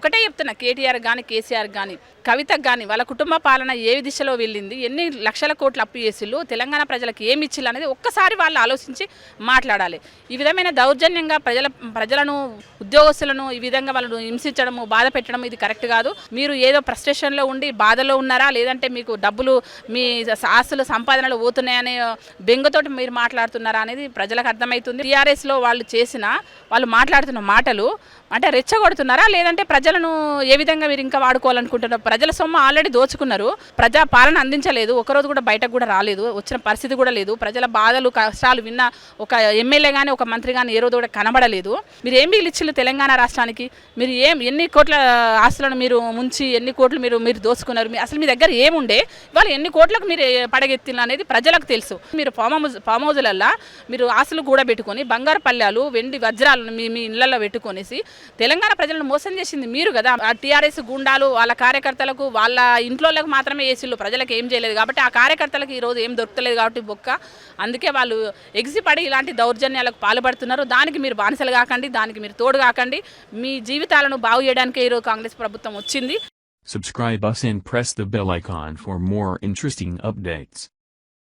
ఒకటే చెప్తున్నా కేటీఆర్ కానీ కేసీఆర్ కానీ కవిత కానీ వాళ్ళ కుటుంబ పాలన ఏ దిశలో వెళ్ళింది ఎన్ని లక్షల కోట్లు అప్పు చేసిళ్ళు తెలంగాణ ప్రజలకు ఏమి ఇచ్చిల్లు అనేది ఒక్కసారి వాళ్ళు ఆలోచించి మాట్లాడాలి. ఈ విధమైన దౌర్జన్యంగా ప్రజల ప్రజలను ఉద్యోగస్తులను ఈ విధంగా వాళ్ళను హింసించడము బాధ పెట్టడం ఇది కరెక్ట్ కాదు. మీరు ఏదో ఫ్రస్ట్రేషన్లో ఉండి బాధలో ఉన్నారా? లేదంటే మీకు డబ్బులు మీ ఆస్తులు సంపాదనలు పోతున్నాయనే బెంగతోటి మీరు మాట్లాడుతున్నారా అనేది ప్రజలకు అర్థమవుతుంది. టీఆర్ఎస్లో వాళ్ళు చేసిన వాళ్ళు మాట్లాడుతున్న మాటలు అంటే రెచ్చగొడుతున్నారా? లేదంటే ప్రజలను ఏ విధంగా మీరు ఇంకా వాడుకోవాలనుకుంటున్నారు? ప్రజల సొమ్ము ఆల్రెడీ దోచుకున్నారు. ప్రజా పాలన అందించలేదు. ఒకరోజు కూడా బయటకు కూడా రాలేదు. వచ్చిన పరిస్థితి కూడా లేదు. ప్రజల బాధలు కష్టాలు విన్న ఒక ఎమ్మెల్యే కానీ ఒక మంత్రి కానీ ఏ రోజు కూడా కనబడలేదు. మీరు ఏం మిగిలిచ్చిల్లు తెలంగాణ రాష్ట్రానికి? మీరు ఏం ఎన్ని కోట్ల ఆస్తులను మీరు ముంచి ఎన్ని కోట్లు మీరు మీరు దోచుకున్నారు? మీ- అసలు మీ దగ్గర ఏముండే? ఇవాళ ఎన్ని కోట్లకు మీరు పడగెత్తిన అనేది ప్రజలకు తెలుసు. మీరు ఫామ్ హౌజ్ ఫామ్ మీరు ఆస్తులు కూడా పెట్టుకొని బంగారు పల్లెలు వెండి వజ్రాలను మీ మీ ఇళ్ళలో పెట్టుకొనేసి తెలంగాణ ప్రజలను మోసం చేసింది మీరు కదా ఆ టీఆర్ఎస్ గుండాలు వాళ్ళ కార్యకర్తలకు వాళ్ళ ఇంట్లోకి మాత్రమే వేసిళ్ళు ప్రజలకు ఏం చేయలేదు కాబట్టి ఆ కార్యకర్తలకు ఈ రోజు ఏం దొరకలేదు కాబట్టి బొక్క. అందుకే వాళ్ళు ఎగిసిపడి ఇలాంటి దౌర్జన్యాలకు పాల్పడుతున్నారు. దానికి మీరు బానిసలు కాకండి దానికి మీరు తోడు కాకండి. మీ జీవితాలను బాగు చేయడానికే ఈరోజు కాంగ్రెస్ ప్రభుత్వం వచ్చింది. Subscribe us and press the bell icon for more interesting updates.